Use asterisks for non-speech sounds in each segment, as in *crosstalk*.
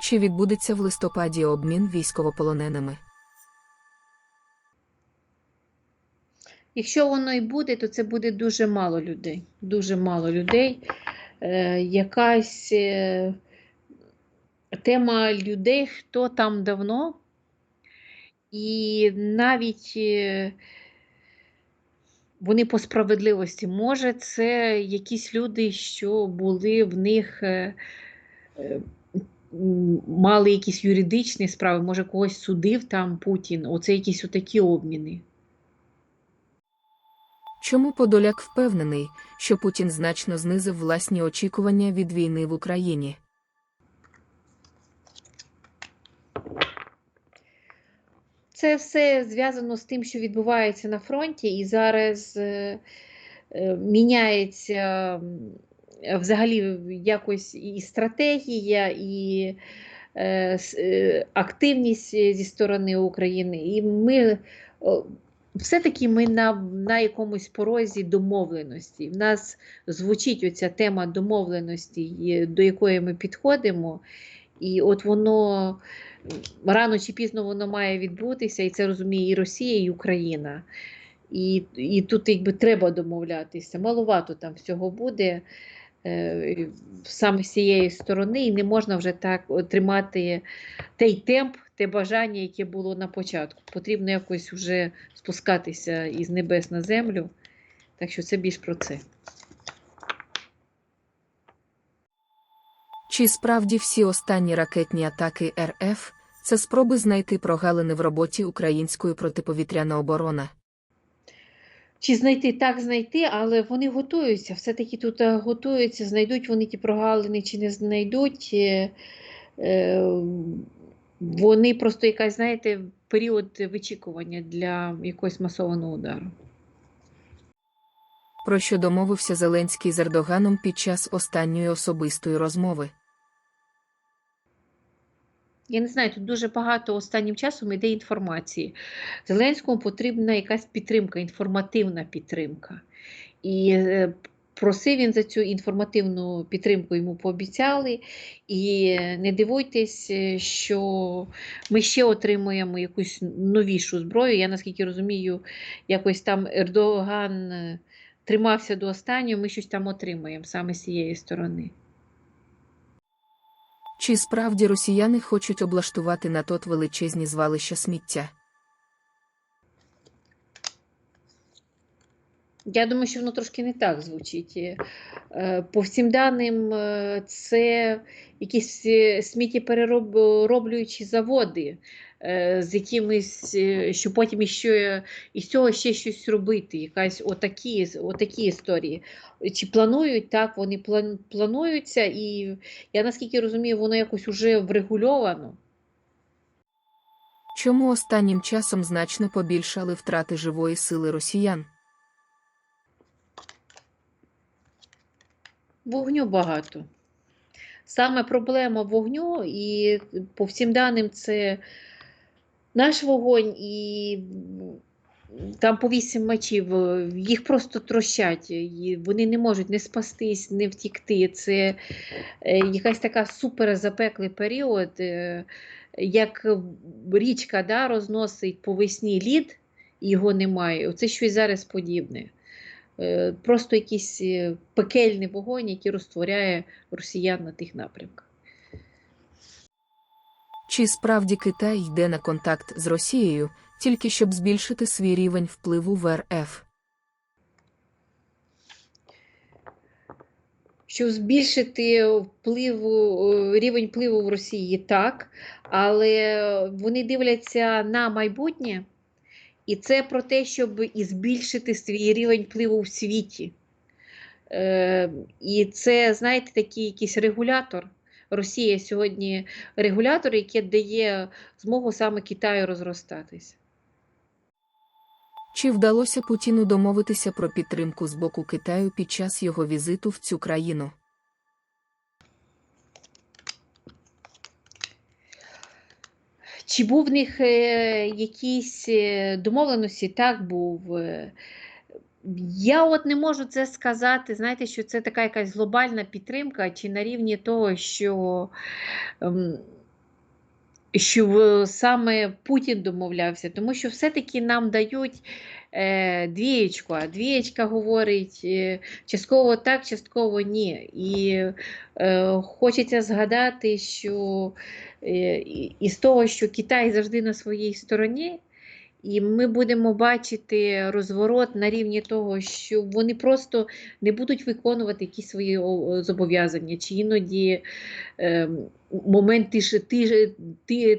Чи відбудеться в листопаді обмін військовополоненими? Якщо воно і буде, то це буде дуже мало людей. Дуже мало людей. Е, якась е, тема людей, хто там давно. І навіть е, вони по справедливості, може, це якісь люди, що були в них, е, е, мали якісь юридичні справи, може, когось судив там Путін. Оце якісь отакі обміни. Чому Подоляк впевнений, що Путін значно знизив власні очікування від війни в Україні? Це все зв'язано з тим, що відбувається на фронті, і зараз е, е, міняється взагалі якось і стратегія, і е, е, активність зі сторони України. І ми все-таки ми на, на якомусь порозі домовленості. В нас звучить оця тема домовленості, до якої ми підходимо, і от воно рано чи пізно воно має відбутися, і це розуміє і Росія, і Україна. І, і тут якби треба домовлятися. Маловато там всього буде е, саме з цієї сторони, і не можна вже так тримати той темп, те бажання, яке було на початку. Потрібно якось вже спускатися із небес на землю. Так що це більш про це. Чи справді всі останні ракетні атаки РФ це спроби знайти прогалини в роботі української протиповітряної оборони? Чи знайти так знайти, але вони готуються. Все-таки тут е, готуються, знайдуть вони ті прогалини чи не знайдуть. Е, е, Вони просто якась, знаєте, період вичікування для якогось масованого удару. Про що домовився Зеленський з Ердоганом під час останньої особистої розмови? Я не знаю, тут дуже багато останнім часом йде інформації. Зеленському потрібна якась підтримка, інформативна підтримка. І е, просив він за цю інформативну підтримку йому пообіцяли. І не дивуйтесь, е, що ми ще отримуємо якусь новішу зброю. Я наскільки розумію, якось там Ердоган е, тримався до останнього, ми щось там отримуємо саме з цієї сторони. Чи справді росіяни хочуть облаштувати на тот величезні звалища сміття? Я думаю, що воно трошки не так звучить. Е, По всім даним, е, це якісь е, сміттєперероблюючі заводи з якимись, що потім іще, із цього ще щось робити. Якась отакі, отакі історії. Чи планують так, вони плануються, і я наскільки розумію, воно якось уже врегульовано. Чому останнім часом значно побільшали втрати живої сили росіян? Вогню багато. Саме проблема вогню, і по всім даним, це наш вогонь, і там по вісім мечів, їх просто трощать, і вони не можуть не спастись, не втікти. Це е, якась така супер запеклий період, е, як річка да, розносить по весні лід, і його немає. Оце щось зараз подібне. Е, Просто якийсь е, пекельний вогонь, який розтворяє росіян на тих напрямках. Чи справді Китай йде на контакт з Росією, тільки щоб збільшити свій рівень впливу в РФ? Щоб збільшити впливу, е, рівень впливу в Росії так, але вони дивляться на майбутнє, і це про те, щоб і збільшити свій рівень впливу в світі. Е, і це, знаєте, такий якийсь регулятор. Росія сьогодні регулятор, який дає змогу саме Китаю розростатися. Чи вдалося Путіну домовитися про підтримку з боку Китаю під час його візиту в цю країну? Чи був в них е, якісь е, домовленості? Так був. Я от не можу це сказати. Знаєте, що це така якась глобальна підтримка, чи на рівні того, що ем, щоб е, саме Путін домовлявся, тому що все-таки нам дають е, двієчку, а двієчка говорить е, частково так, частково ні. І е, хочеться згадати, що і- із того, що Китай завжди на своїй стороні. І ми будемо бачити розворот на рівні того, що вони просто не будуть виконувати якісь свої зобов'язання, чи іноді е, момент тиши,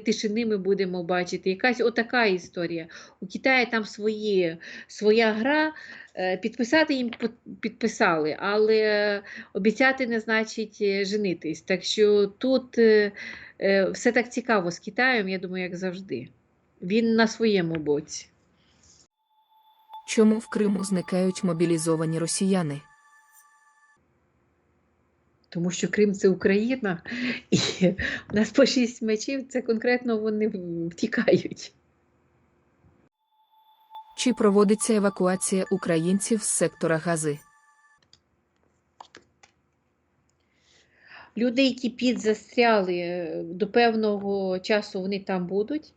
тишини ми будемо бачити. Якась отака історія. У Китаї там свої, своя гра. Е, Підписати їм підписали, але обіцяти не значить е, женитись. Так що тут е, все так цікаво з Китаєм, я думаю, як завжди. Він на своєму боці. Чому в Криму зникають мобілізовані росіяни? Тому що Крим це Україна, і у нас по шість мечів, це конкретно вони втікають. Чи проводиться евакуація українців з сектора Гази? Люди, які підзастряли е, до певного часу, вони там будуть.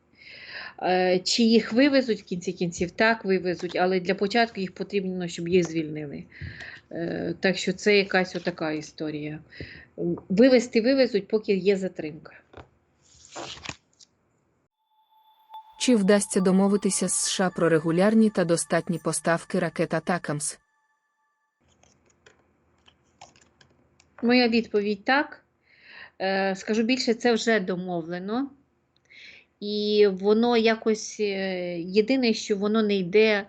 Е, Чи їх вивезуть в кінці кінців? Так, вивезуть, але для початку їх потрібно, щоб їх звільнили. Е, Так що це якась отака історія. Вивезти вивезуть, поки є затримка. Чи вдасться домовитися з США про регулярні та достатні поставки ракет Атакамс? Моя відповідь так. Е, Скажу більше, це вже домовлено. І воно якось е, єдине, що воно не йде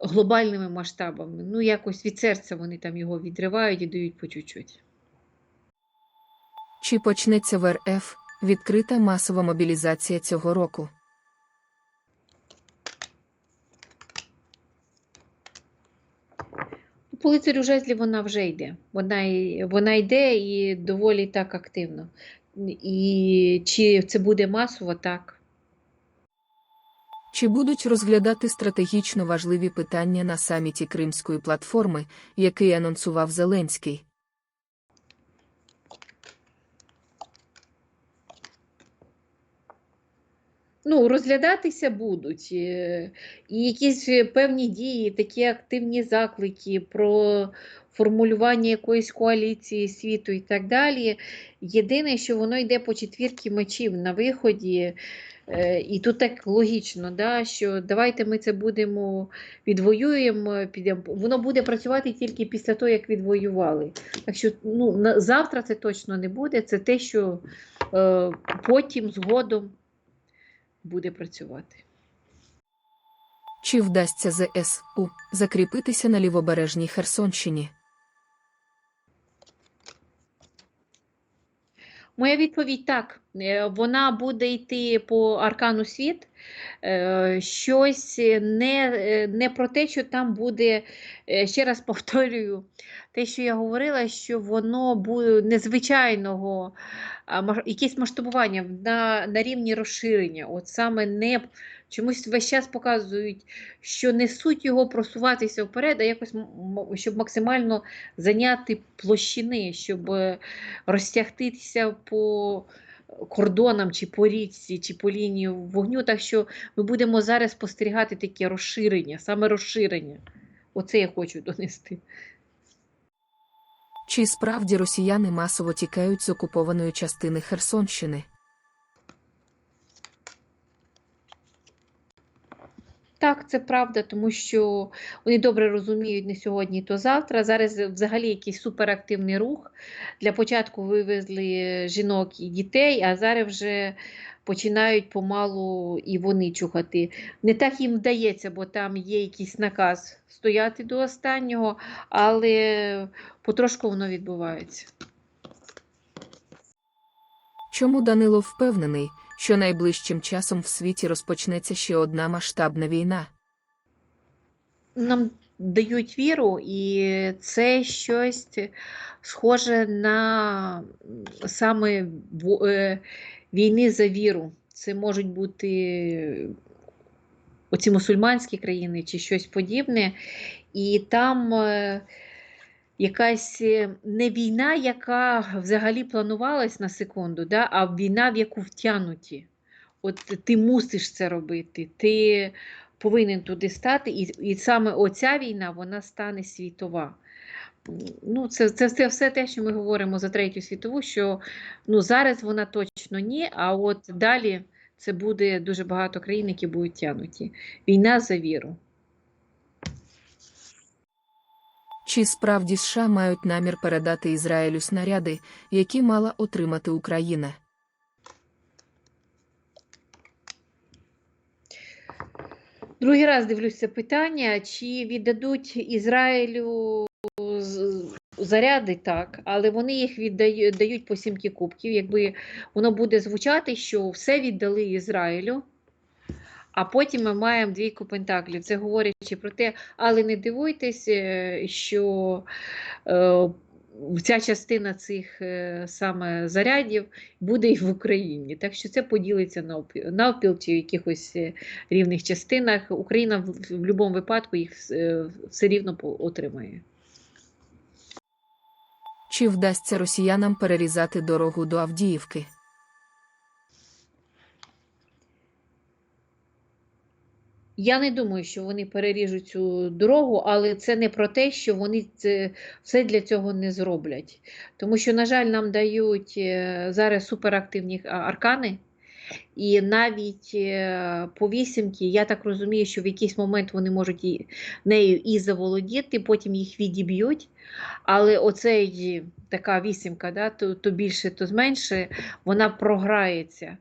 глобальними масштабами. Ну, якось від серця вони там його відривають і дають по чуть-чуть. Чи почнеться в РФ відкрита масова мобілізація цього року? По жезлів вона вже йде. Вона, вона йде і доволі так активно. І чи це буде масово, так. Чи будуть розглядати стратегічно важливі питання на саміті Кримської платформи, який анонсував Зеленський? Ну, розглядатися будуть. е, І якісь е, певні дії, такі активні заклики про формулювання якоїсь коаліції світу і так далі. Єдине, що воно йде по четвірки мечів на виході. е, І тут так логічно, да, що давайте ми це будемо відвоюємо, підемо. Воно буде працювати тільки після того, як відвоювали. Так що ну, завтра це точно не буде. Це те, що е, потім згодом буде працювати. Чи вдасться ЗСУ закріпитися на лівобережній Херсонщині? Моя відповідь так. Е, Вона буде йти по аркану світ. Е, Щось не, е, не про те, що там буде, ще раз повторюю, те, що я говорила, що воно буде незвичайного, якесь масштабування на, на рівні розширення. От саме не чомусь весь час показують, що не суть його просуватися вперед, а якось щоб максимально зайняти площини, щоб е, розтягтися по кордонам, чи по річці, чи по лінії вогню. Так що ми будемо зараз спостерігати таке розширення, саме розширення. Оце я хочу донести. Чи справді росіяни масово тікають з окупованої частини Херсонщини? Так, це правда, тому що вони добре розуміють не сьогодні, то завтра. Зараз взагалі якийсь суперактивний рух. Для початку вивезли жінок і дітей, а зараз вже починають помалу і вони чухати. Не так їм вдається, бо там є якийсь наказ стояти до останнього, але потрошку воно відбувається. Чому Данило впевнений, що найближчим часом в світі розпочнеться ще одна масштабна війна? нам дають віру, і це щось схоже на саме е, війни за віру. Це можуть бути оці мусульманські країни чи щось подібне. І там е, якась е, не війна, яка взагалі планувалась на секунду, да, а війна, в яку втягнуті. От ти мусиш це робити, ти повинен туди стати, і, і саме оця війна вона стане світова. Ну, це, це, це все те, що ми говоримо за третю світову, що ну, зараз вона точно ні, а от далі це буде дуже багато країн, які будуть тягнуті. Війна за віру. Чи справді США мають намір передати Ізраїлю снаряди, які мала отримати Україна? Другий раз дивлюся питання, чи віддадуть Ізраїлю заряди так, але вони їх віддають дають по сімки кубків. Якби воно буде звучати, що все віддали Ізраїлю, а потім ми маємо двійку пентаклів. Це говорячи про те, але не дивуйтесь, е, що е, ця частина цих е, саме зарядів буде і в Україні. Так що це поділиться навпіл, чи в якихось е, рівних частинах. Україна в, в будь-якому випадку їх е, все рівно отримає. Чи вдасться росіянам перерізати дорогу до Авдіївки? Я не думаю, що вони переріжуть цю дорогу, але це не про те, що вони це все для цього не зроблять. Тому що, на жаль, нам дають е, зараз суперактивні аркани, і навіть е, по вісімки, я так розумію, що в якийсь момент вони можуть і, нею і заволодіти, потім їх відіб'ють. Але оцей така вісімка, да, то, то більше, то зменше, вона програється.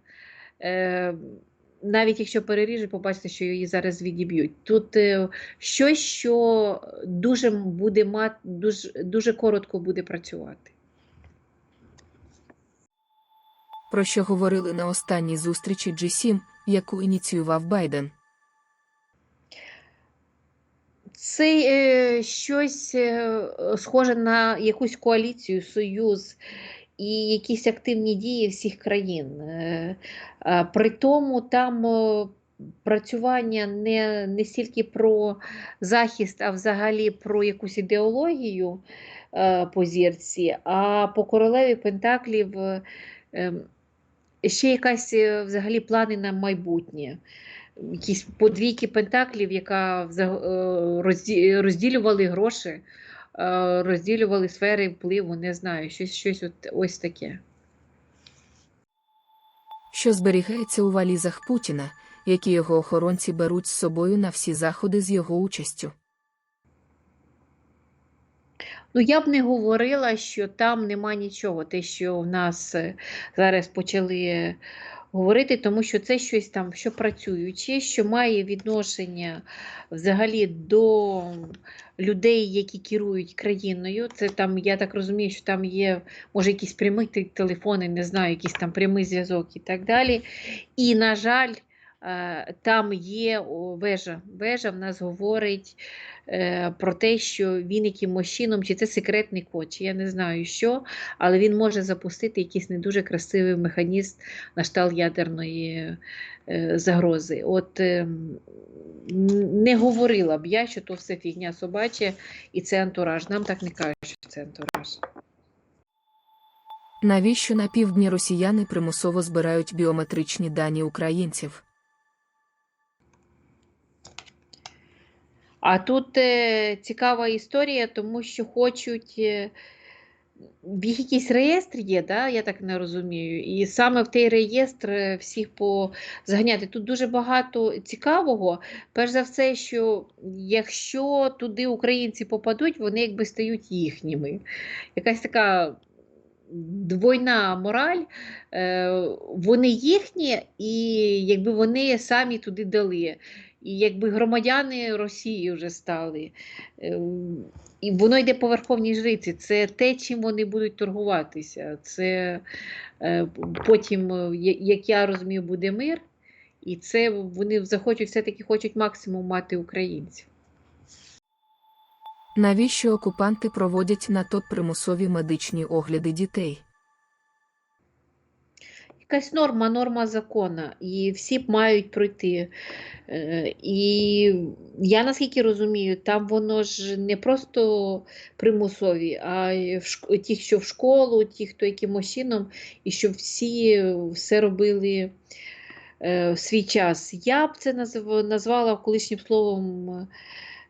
Е, навіть якщо переріжуть, побачите, що її зараз відіб'ють. Тут е, щось, що дуже буде мати, дуже, дуже коротко буде працювати. Про що говорили на останній зустрічі G7, яку ініціював Байден? Це е, щось е, схоже на якусь коаліцію, союз і якісь активні дії всіх країн. Е, При тому там працювання не, не стільки про захист, а взагалі про якусь ідеологію по зірці, а по королеві Пентаклів ем, ще якась е, взагалі плани на майбутнє якісь подвійки пентаклів, яка е, розділювали гроші, е, розділювали сфери впливу, не знаю, щось, щось от, ось таке. Що зберігається у валізах Путіна, які його охоронці беруть з собою на всі заходи з його участю? Ну, я б не говорила, що там нема нічого, те, що в нас е, зараз почали говорити, тому що це щось там, що працююче, що має відношення взагалі до людей, які керують країною. Це там, я так розумію, що там є, може, якісь прямі телефони, не знаю, якийсь там прямий зв'язок і так далі. І, на жаль, е, там є вежа. Вежа в нас говорить е, про те, що він якимось чином, чи це секретний код, чи я не знаю що, але він може запустити якийсь не дуже красивий механізм на штал ядерної е, загрози. От е, не говорила б я, що то все фігня собача і це антураж. Нам так не кажуть, що це антураж. Навіщо на півдні росіяни примусово збирають біометричні дані українців? А тут е, цікава історія, тому що хочуть. Е, якийсь реєстр є, да? я так не розумію. І саме в той реєстр е, всіх позганяти. Тут дуже багато цікавого. Перш за все, що якщо туди українці попадуть, вони якби стають їхніми. Якась така двойна мораль. Вони їхні, і якби вони самі туди дали. І якби громадяни Росії вже стали. Е, І воно йде по верховній жриці. Це те, чим вони будуть торгуватися. Це е, потім, е, як я розумію, буде мир. І це вони захочуть, все-таки хочуть максимум мати українців. Навіщо окупанти проводять на ТОТ примусові медичні огляди дітей? Якась норма, норма закона, і всі б мають пройти. Е, І я наскільки розумію, там воно ж не просто примусові, а ті, що в школу, ті, хто якимось чином, і щоб всі все робили е, в свій час. Я б це назвала колишнім словом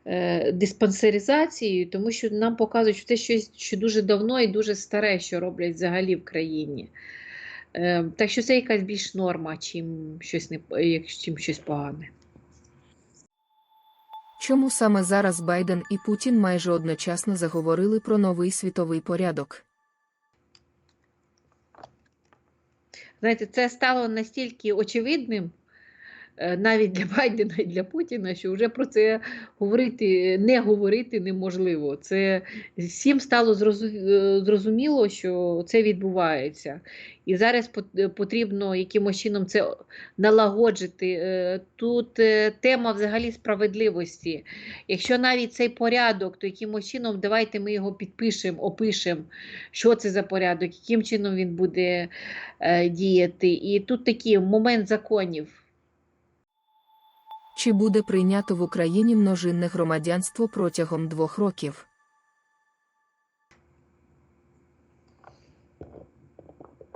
е, диспансеризацією, тому що нам показують, що це щось що дуже давно і дуже старе, що роблять взагалі в країні. Е, Так що це якась більш норма, чим щось, не, чим щось погане. Чому саме зараз Байден і Путін майже одночасно заговорили про новий світовий порядок? Знаєте, це стало настільки очевидним, навіть для *laughs* Байдена і для Путіна, що вже про це говорити, не говорити неможливо. Це всім стало е, зрозуміло, що це відбувається. І зараз е, потрібно якимось чином це налагоджити. Е, Тут е, тема взагалі справедливості. Якщо навіть цей порядок, то якимось чином давайте ми його підпишемо, опишемо, що це за порядок, яким чином він буде е, діяти. І тут такий момент законів. Чи буде прийнято в Україні множинне громадянство протягом двох років?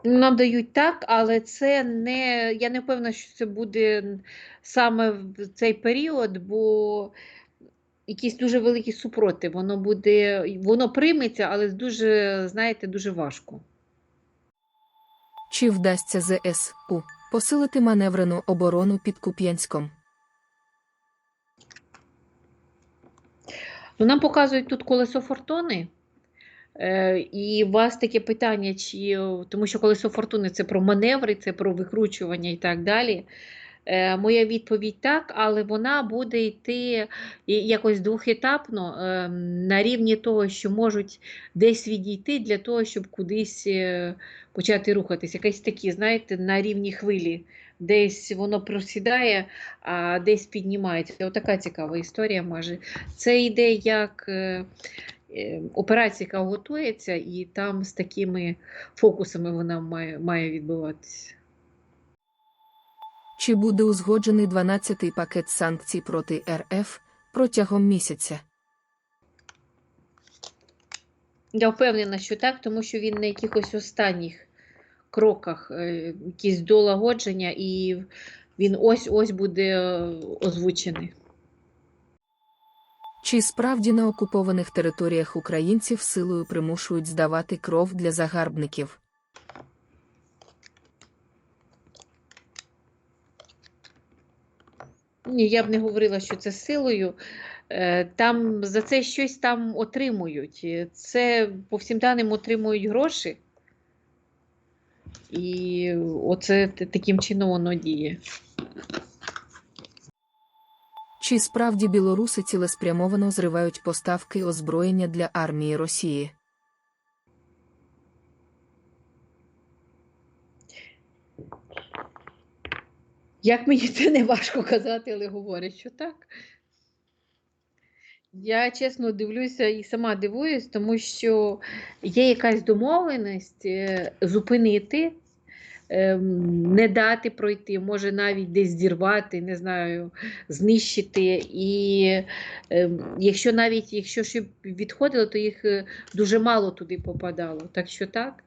Нам дають так, але це не. Я не впевнена, що це буде саме в цей період, бо якийсь дуже великий супротив. Воно буде, воно прийметься, але дуже, знаєте, дуже важко. Чи вдасться ЗСУ посилити маневрену оборону під Куп'янськом? Ну, нам показують тут колесо фортуни. Е, і у вас таке питання, чи тому що колесо фортуни це про маневри, це про викручування і так далі. Е, моя відповідь так, але вона буде йти якось двохетапно е, на рівні того, що можуть десь відійти для того, щоб кудись е, почати рухатись. Якесь такі, знаєте, на рівні хвилі. Десь воно просідає, а десь піднімається. Отака цікава історія може. Це йде як е, е, операція, яка готується, і там з такими фокусами вона має, має відбуватися. Чи буде узгоджений 12-й пакет санкцій проти РФ протягом місяця? Я впевнена, що так, тому що він на якихось останніх кроках, е, якісь долагодження, і він ось-ось буде е, озвучений. Чи справді на окупованих територіях українців силою примушують здавати кров для загарбників? Ні, я б не говорила, що це силою. Е, Там за це щось там отримують. Це по всім даним отримують гроші. І оце таким чином воно діє. Чи справді білоруси цілеспрямовано зривають поставки озброєння для армії Росії? Як мені це не важко казати, але говорять, що так. Я чесно дивлюся і сама дивуюсь, тому що є якась домовленість е, зупинити, ем, не дати пройти, може навіть десь зірвати, не знаю, знищити. І ем, якщо навіть якщо ще відходило, то їх е, дуже мало туди попадало. Так що так.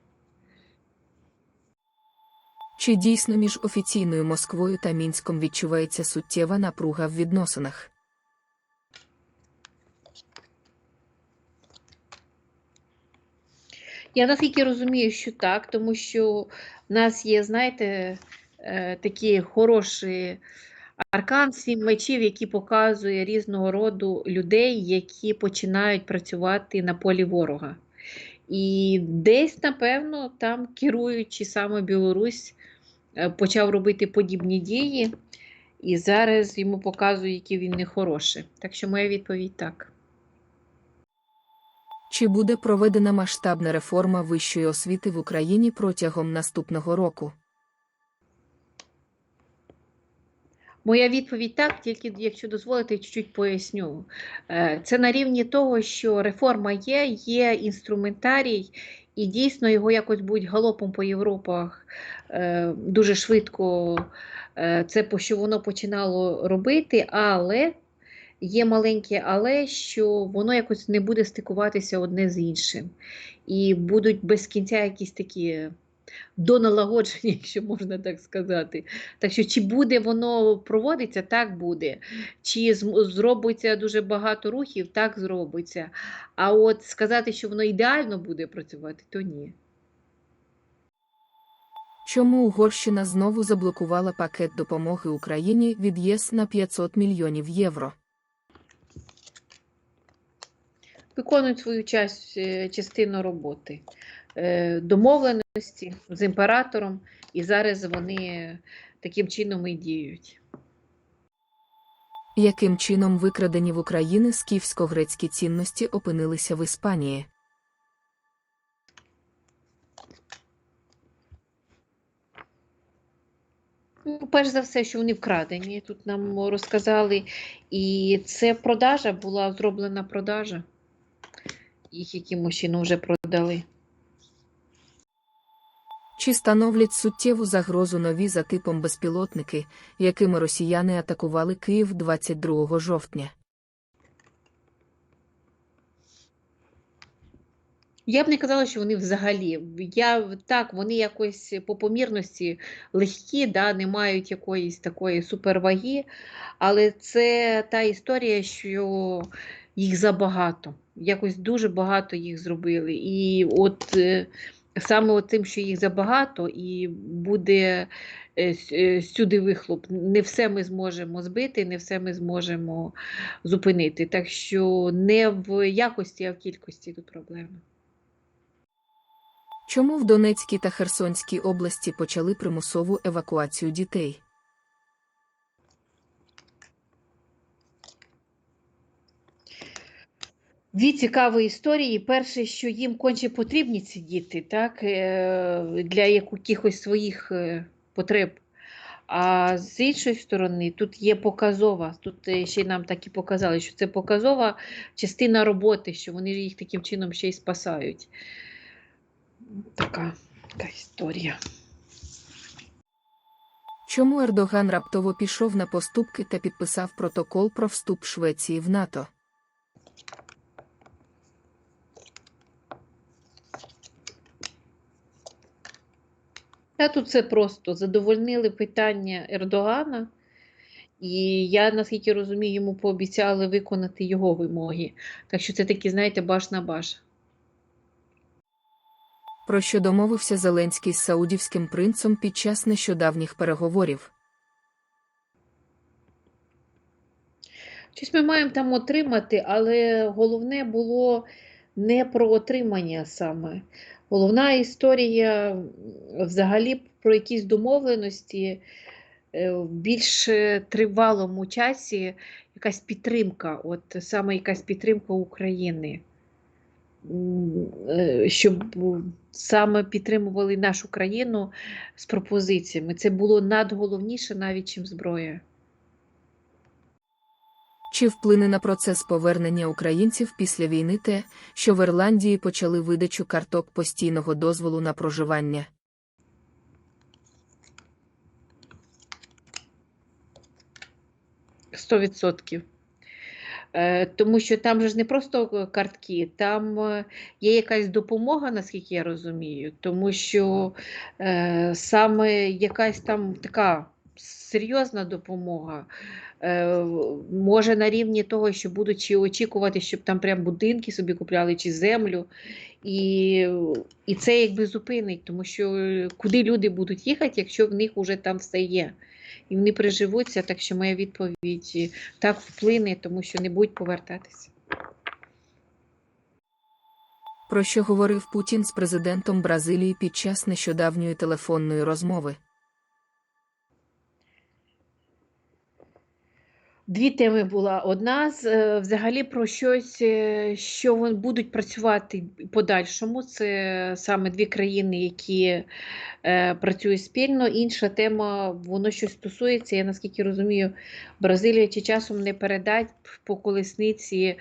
Чи дійсно між офіційною Москвою та Мінськом відчувається суттєва напруга в відносинах? Я наскільки розумію, що так, тому що в нас є, знаєте, е, такі хороші аркан сім мечів, які показує різного роду людей, які починають працювати на полі ворога. І десь, напевно, там керуючи саме Білорусь, е, почав робити подібні дії, і зараз йому показує, який він нехороший. Так що моя відповідь так. Чи буде проведена масштабна реформа вищої освіти в Україні протягом наступного року? Моя відповідь так, тільки якщо дозволите, чуть-чуть поясню. Е, Це на рівні того, що реформа є, є інструментарій, і дійсно його якось будуть галопом по Європах е, дуже швидко е, це що воно починало робити, але є маленьке але, що воно якось не буде стикуватися одне з іншим. І будуть без кінця якісь такі доналагодження, *laughs* якщо можна так сказати. Так що, чи буде воно проводиться, так буде. Чи зробиться дуже багато рухів, так зробиться. А от сказати, що воно ідеально буде працювати, то ні. Чому Угорщина знову заблокувала пакет допомоги Україні від ЄС на 500 мільйонів євро? Виконують свою часть, е, частину роботи. Е, Домовленості з імператором, і зараз вони таким чином і діють. Яким чином викрадені в Україні скіфсько-грецькі цінності опинилися в Іспанії? Ну, перш за все, що вони вкрадені, тут нам розказали. І це продажа була зроблена продажа. Їх якимось чином вже продали. Чи становлять суттєву загрозу нові за типом безпілотники, якими росіяни атакували Київ 22 жовтня? Я б не казала, що вони взагалі. Я так, вони якось по помірності легкі, да, не мають якоїсь такої суперваги, але це та історія, що їх забагато. Якось дуже багато їх зробили. І от е, саме тим, що їх забагато, і буде е, е, сюди вихлоп. Не все ми зможемо збити, не все ми зможемо зупинити. Так що не в якості, а в кількості тут проблема. Чому в Донецькій та Херсонській області почали примусову евакуацію дітей? Дві цікаві історії. Перше, що їм конче потрібні ці діти, так, е, для якихось своїх е, потреб. А з іншої сторони, тут є показова. Тут е, ще й нам так і показали, що це показова частина роботи, що вони їх таким чином ще й спасають. Така, така історія. Чому Ердоган раптово пішов на поступки та підписав протокол про вступ Швеції в НАТО? Та тут це просто задовольнили питання Ердогана, і я, наскільки розумію, йому пообіцяли виконати його вимоги. Так що це такі, знаєте, баш на баш. Про що домовився Зеленський з саудівським принцем під час нещодавніх переговорів? Щось ми маємо там отримати, але головне було не про отримання саме. Головна історія взагалі про якісь домовленості е, в більш тривалому часі, якась підтримка, от саме якась підтримка України. Е, Щоб саме підтримували нашу країну з пропозиціями. Це було надголовніше навіть, чим зброя. Чи вплине на процес повернення українців після війни те, що в Ірландії почали видачу карток постійного дозволу на проживання? Сто відсотків. Е, Тому що там же ж не просто е, картки, там е, є якась допомога, наскільки я розумію, тому що саме якась там така серйозна допомога. Е, може на рівні того, що будуть чи очікувати, щоб там прям будинки собі купляли, чи землю. І, і це якби зупинить, тому що е, куди люди будуть їхати, якщо в них вже там все є. І вони приживуться, так що моя відповідь е, так вплине, тому що не будуть повертатися. Про що говорив Путін з президентом Бразилії під час нещодавньої телефонної розмови? Дві теми була. Одна з е, взагалі про щось, е, що вони будуть працювати подальшому. Це саме дві країни, які е, працюють спільно. Інша тема, воно щось стосується, я наскільки розумію, Бразилія чи часом не передасть по колесниці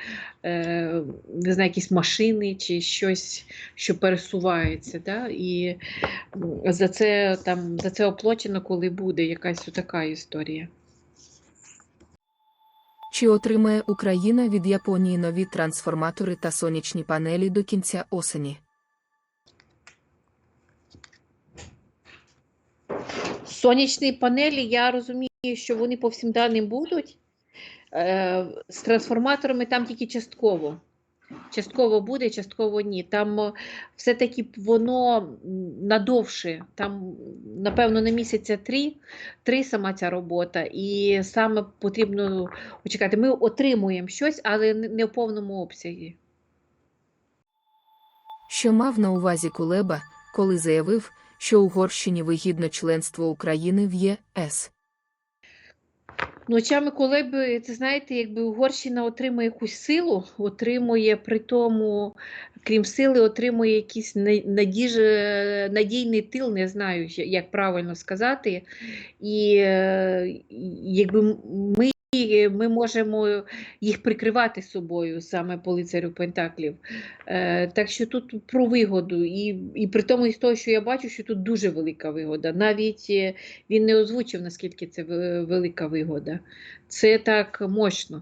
е, не знаю, якісь машини чи щось, що пересувається. Да? І за це там за це оплачено, коли буде якась така історія. Чи отримає Україна від Японії нові трансформатори та сонячні панелі до кінця осені? Сонячні панелі, я розумію, що вони по всім даним будуть. Е, З трансформаторами там тільки частково. Частково буде, частково ні. Там е, все-таки воно надовше, там, напевно, на місяця три, три сама ця робота, і саме потрібно очекати. Ми отримуємо щось, але не в повному обсязі. Що мав на увазі Кулеба, коли заявив, що Угорщині вигідно членство України в ЄС? Ну, очами коли б, це знаєте, якби Угорщина отримує якусь силу, отримує при тому, крім сили, отримує якийсь надіж- надійний тил, не знаю, як правильно сказати. Е, і якби ми, ми можемо їх прикривати собою, саме по лицарю Пентаклів. Е, так що тут про вигоду. І, і при тому, із того, що я бачу, що тут дуже велика вигода. Навіть е, він не озвучив, наскільки це велика вигода. Це так мощно.